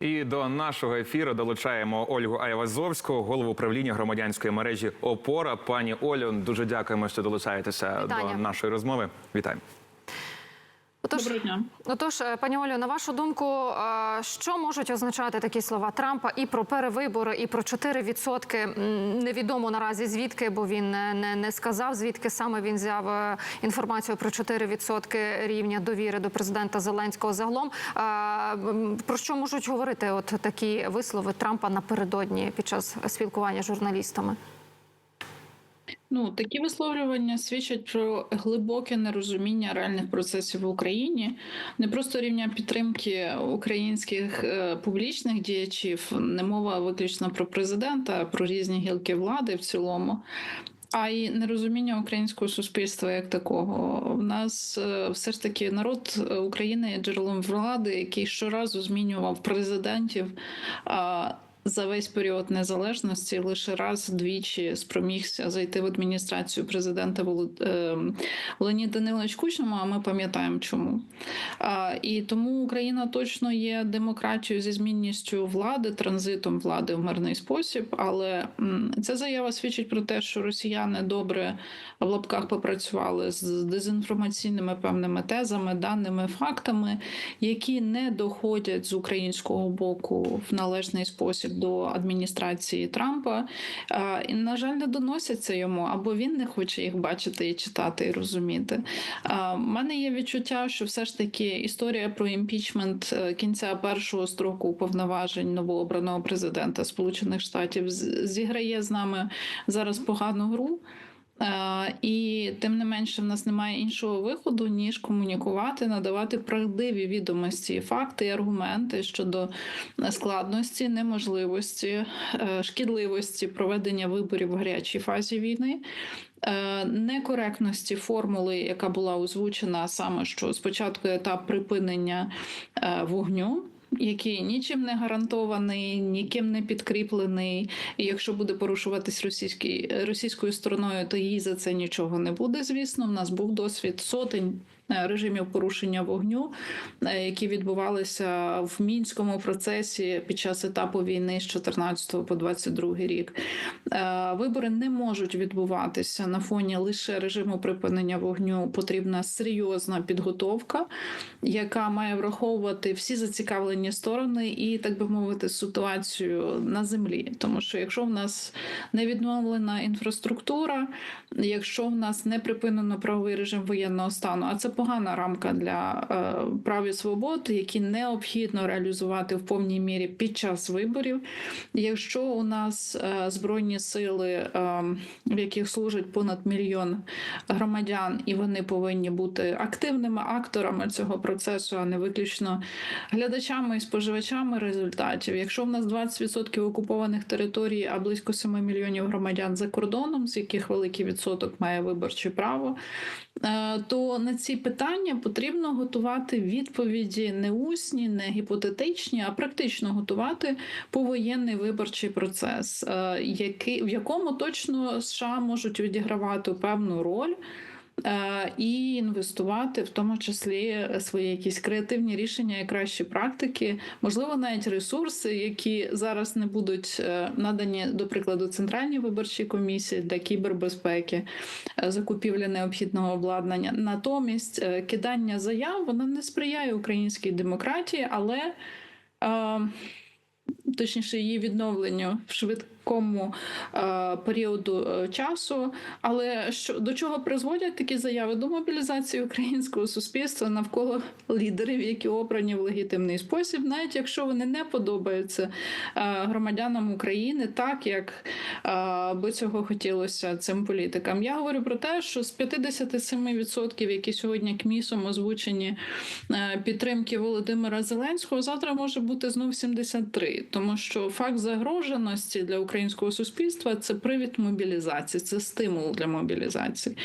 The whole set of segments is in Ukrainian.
І до нашого ефіру долучаємо Ольгу Айвазовську, голову управління громадянської мережі ОПОРА. Пані Олю, дуже дякуємо, що долучаєтеся Вітання. до нашої розмови. Вітаємо. Отож, Доброго дня. отож, е, пані Олю, на вашу думку, е, що можуть означати такі слова Трампа і про перевибори, і про 4%? Невідомо наразі звідки, бо він не, не, не сказав, звідки саме він взяв е, інформацію про 4% рівня довіри до президента Зеленського загалом. Про що можуть говорити от такі вислови Трампа напередодні під час спілкування з журналістами? Ну такі висловлювання свідчать про глибоке нерозуміння реальних процесів в Україні, не просто рівня підтримки українських е, публічних діячів, не мова виключно про президента, про різні гілки влади в цілому. А й нерозуміння українського суспільства як такого. У нас е, все ж таки народ е, України є джерелом влади, який щоразу змінював президентів. За весь період незалежності лише раз двічі спромігся зайти в адміністрацію президента е, Данилович Кучма, а ми пам'ятаємо чому. І тому Україна точно є демократією зі змінністю влади, транзитом влади в мирний спосіб. Але ця заява свідчить про те, що росіяни добре в лапках попрацювали з дезінформаційними певними тезами, даними, фактами, які не доходять з українського боку в належний спосіб до адміністрації Трампа. І, на жаль, не доносяться йому, або він не хоче їх бачити і читати, і розуміти. У мене є відчуття, що все ж таки історія про імпічмент е, кінця першого строку повноважень новообраного президента Сполучених Штатів зіграє з нами зараз погану гру. Е, І тим не менше, в нас немає іншого виходу ніж комунікувати, надавати правдиві відомості, факти і аргументи щодо складності, неможливості, е, шкідливості проведення виборів в гарячій фазі війни. е, Некоректності формули, яка була озвучена, саме що спочатку етап припинення вогню, який нічим не гарантований, ніким не підкріплений. І якщо буде порушуватись російською стороною, то їй за це нічого не буде. Звісно, в нас був досвід сотень. Е, Режимів порушення вогню, е, які відбувалися в мінському процесі під час етапу війни з 14 по 22 рік. Е, Вибори не можуть відбуватися на фоні лише режиму припинення вогню. Потрібна серйозна підготовка, яка має враховувати всі зацікавлені сторони і, так би мовити, ситуацію на землі. Тому що якщо в нас не відновлена інфраструктура, якщо в нас не припинено правовий режим воєнного стану, а це погана рамка для е, прав і свобод, які необхідно реалізувати в повній мірі під час виборів. Якщо у нас е, збройні сили, е, в яких служить понад мільйон громадян, і вони повинні бути активними акторами цього процесу, а не виключно глядачами і споживачами результатів. Якщо в нас 20% окупованих територій, а близько 7 мільйонів громадян за кордоном, з яких великий відсоток має виборче право, то на ці питання потрібно готувати відповіді не усні, не гіпотетичні, а практично готувати повоєнний виборчий процес, е, який в якому точно США можуть відігравати певну роль. Е, І інвестувати в тому числі свої якісь креативні рішення і кращі практики, можливо, навіть ресурси, які зараз не будуть е, надані, до прикладу, центральній виборчій комісії для кібербезпеки, е, закупівлі необхідного обладнання. Натомість кидання заяв воно не сприяє українській демократії, але точніше її відновленню в швидкому е, періоду е, часу. Але що до чого призводять такі заяви? До мобілізації українського суспільства навколо лідерів, які обрані в легітимний спосіб, навіть якщо вони не подобаються е, громадянам України, так як е, би цього хотілося цим політикам. Я говорю про те, що з 57%, які сьогодні КМІСом озвучені е, підтримки Володимира Зеленського, завтра може бути знов 73, тому що факт загроженості для українського суспільства це привід мобілізації, це стимул для мобілізації.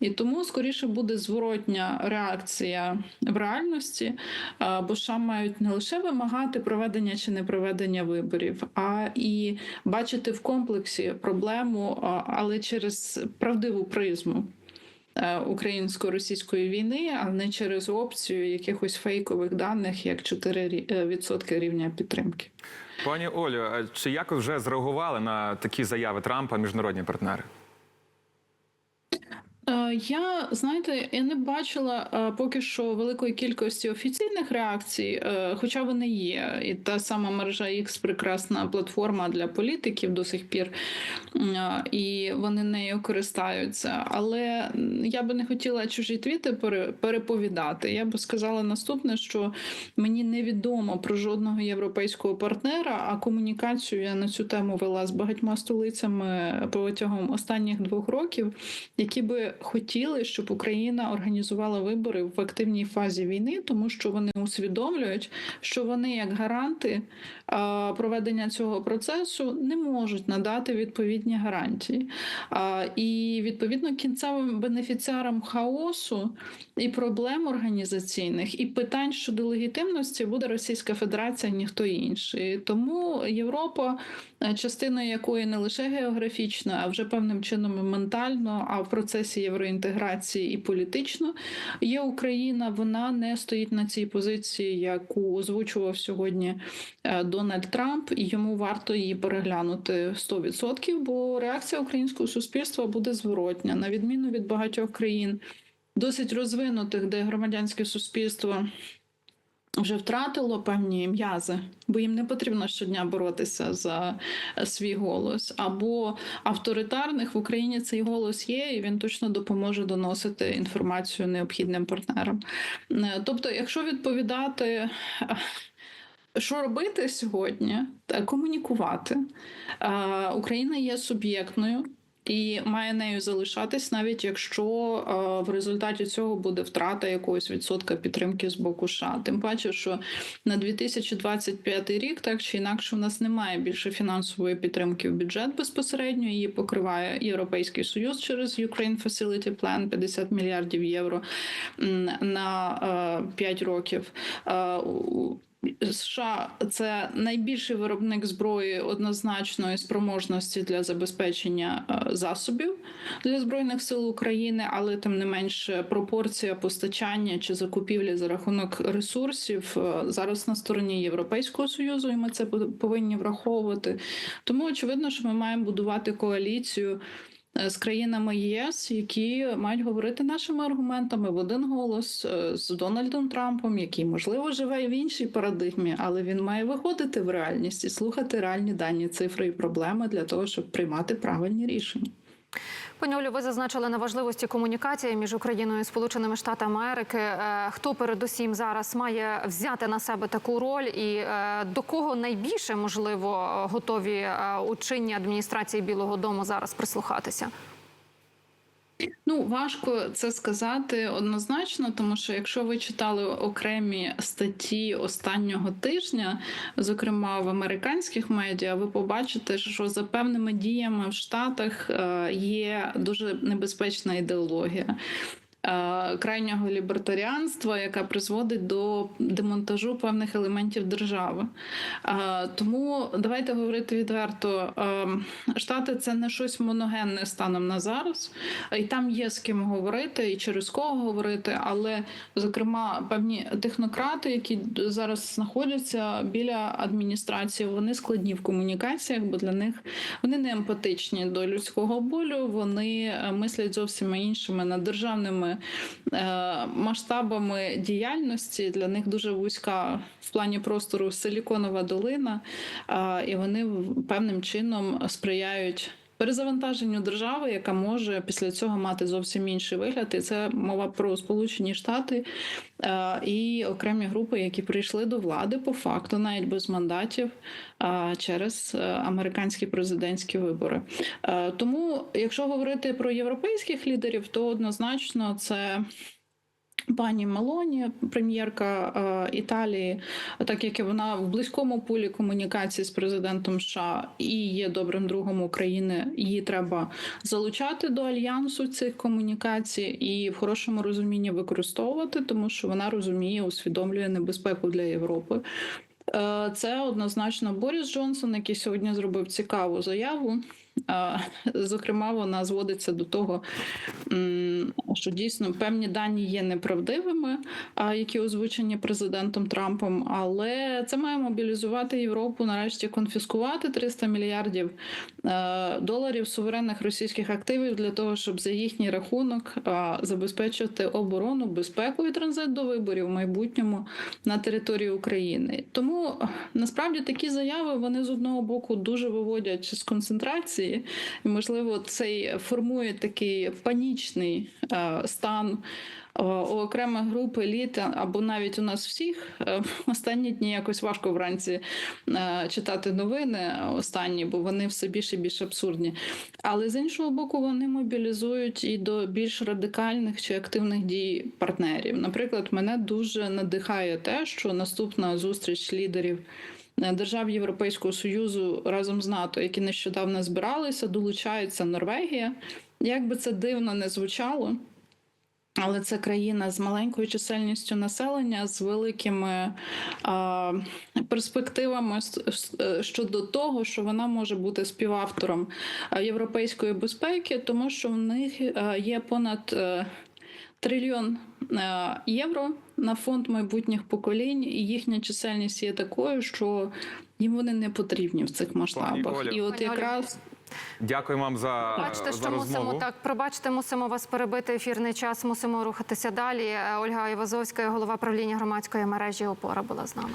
І тому скоріше буде зворотня реакція в реальності, е, бо США мають не лише вимагати проведення чи не проведення виборів, а і бачити в комплексі проблему, але через правдиву призму. е, українсько-російської війни, а не через опцію якихось фейкових даних, як 4% рівня підтримки. Пані Олю, чи якось вже зреагували на такі заяви Трампа міжнародні партнери? Е, Я знаєте, я не бачила е, поки що великої кількості офіційних реакцій, е, хоча вони є. І та сама мережа X прекрасна платформа для політиків до сих пір, і вони нею користаються. Але я би не хотіла чужі твіти пере- переповідати. Я би сказала наступне, що мені невідомо про жодного європейського партнера, а комунікацію я на цю тему вела з багатьма столицями протягом останніх двох років які би хотіли, щоб Україна організувала вибори в активній фазі війни, тому що вони усвідомлюють, що вони, як гаранти проведення цього процесу, не можуть надати відповідні гарантії. І відповідно кінцевим бенефіціаром хаосу і проблем організаційних, і питань щодо легітимності буде Російська Федерація, ніхто інший. Тому Європа, е, частиною якої не лише географічно, а вже певним чином і ментально, а в процесі євроінтеграції і політично є Україна. Вона не стоїть на цій позиції, яку озвучував сьогодні е, Дональд Трамп, і йому варто її переглянути 100%, бо реакція українського суспільства буде зворотня, на відміну від багатьох країн. Досить розвинутих, де громадянське суспільство вже втратило певні м'язи, бо їм не потрібно щодня боротися за е, свій голос. Або авторитарних в Україні цей голос є, і він точно допоможе доносити інформацію необхідним партнерам. Е, Тобто, якщо відповідати. е, Що робити сьогодні? Комунікувати. Україна є суб'єктною і має нею залишатись, навіть якщо е, в результаті цього буде втрата якогось відсотка підтримки з боку США. Тим паче, що на 2025 рік, так чи інакше, у нас немає більше фінансової підтримки в бюджет безпосередньо. Її покриває Європейський Союз через Ukraine Facility Plan 50 мільярдів євро на е, 5 років. США це найбільший виробник зброї однозначної спроможності для забезпечення е, засобів для збройних сил України, але тим не менш пропорція постачання чи закупівлі за рахунок ресурсів е, зараз на стороні Європейського союзу, і ми це повинні враховувати. Тому очевидно, що ми маємо будувати коаліцію. Е, З країнами ЄС, які мають говорити нашими аргументами в один голос е, з Дональдом Трампом, який можливо живе в іншій парадигмі, але він має виходити в реальність і слухати реальні дані, цифри і проблеми для того, щоб приймати правильні рішення. Пані Олю, ви зазначили на важливості комунікації між Україною і Сполученими Штатами Америки. Е, Хто передусім зараз має взяти на себе таку роль, і е, до кого найбільше можливо готові учинні адміністрації Білого Дому зараз прислухатися? Ну, важко це сказати однозначно, тому що якщо ви читали окремі статті останнього тижня, зокрема в американських медіа, ви побачите, що за певними діями в Штатах е, є дуже небезпечна ідеологія. Е, Крайнього лібертаріанства, яка призводить до демонтажу певних елементів держави. Е, Тому давайте говорити відверто: е, Штати це не щось моногенне станом на зараз, і там є з ким говорити і через кого говорити. Але, зокрема, певні технократи, які зараз знаходяться біля адміністрації, вони складні в комунікаціях, бо для них вони не емпатичні до людського болю. Вони мислять зовсім іншими над державними е, масштабами діяльності. Для них дуже вузька в плані простору силіконова долина, і вони певним чином сприяють. Перезавантаженню держави, яка може після цього мати зовсім інший вигляд, і це мова про Сполучені Штати е, і окремі групи, які прийшли до влади по факту, навіть без мандатів е, через е, американські президентські вибори. Тому, якщо говорити про європейських лідерів, то однозначно це. Пані Малоні, прем'єрка е, Італії, так як вона в близькому полі комунікації з президентом США і є добрим другом України, її треба залучати до альянсу цих комунікацій і в хорошому розумінні використовувати, тому що вона розуміє, усвідомлює небезпеку для Європи. Е, Це однозначно Борис Джонсон, який сьогодні зробив цікаву заяву. Е, Зокрема, вона зводиться до того, що дійсно певні дані є неправдивими, які озвучені президентом Трампом. Але це має мобілізувати Європу, нарешті конфіскувати 300 мільярдів доларів суверенних російських активів для того, щоб за їхній рахунок е, забезпечити оборону, безпеку і транзит до виборів в майбутньому на території України. Тому е, насправді такі заяви вони з одного боку дуже виводять з концентрації, і можливо цей формує такий панічний е, стан. Е, У окремих груп еліт або навіть у нас всіх Е, останні дні якось важко вранці е, читати новини останні, бо вони все більше і більш абсурдні. Але з іншого боку, вони мобілізують і до більш радикальних чи активних дій партнерів. Наприклад, мене дуже надихає те, що наступна зустріч лідерів. е, Держав Європейського союзу разом з НАТО, які нещодавно збиралися, долучається Норвегія. Як би це дивно не звучало, але це країна з маленькою чисельністю населення, з великими а, перспективами щодо того, що вона може бути співавтором європейської безпеки, тому що в них е, є понад е, трильйон євро на фонд майбутніх поколінь, і їхня чисельність є такою, що їм вони не потрібні в цих масштабах. Пані І от Пані якраз Дякую вам за, Бачите, за що розмову. мусимо так. Пробачте, мусимо вас перебити ефірний час. Мусимо рухатися далі. Ольга Івазовська, голова правління громадської мережі ОПОРА, була з нами.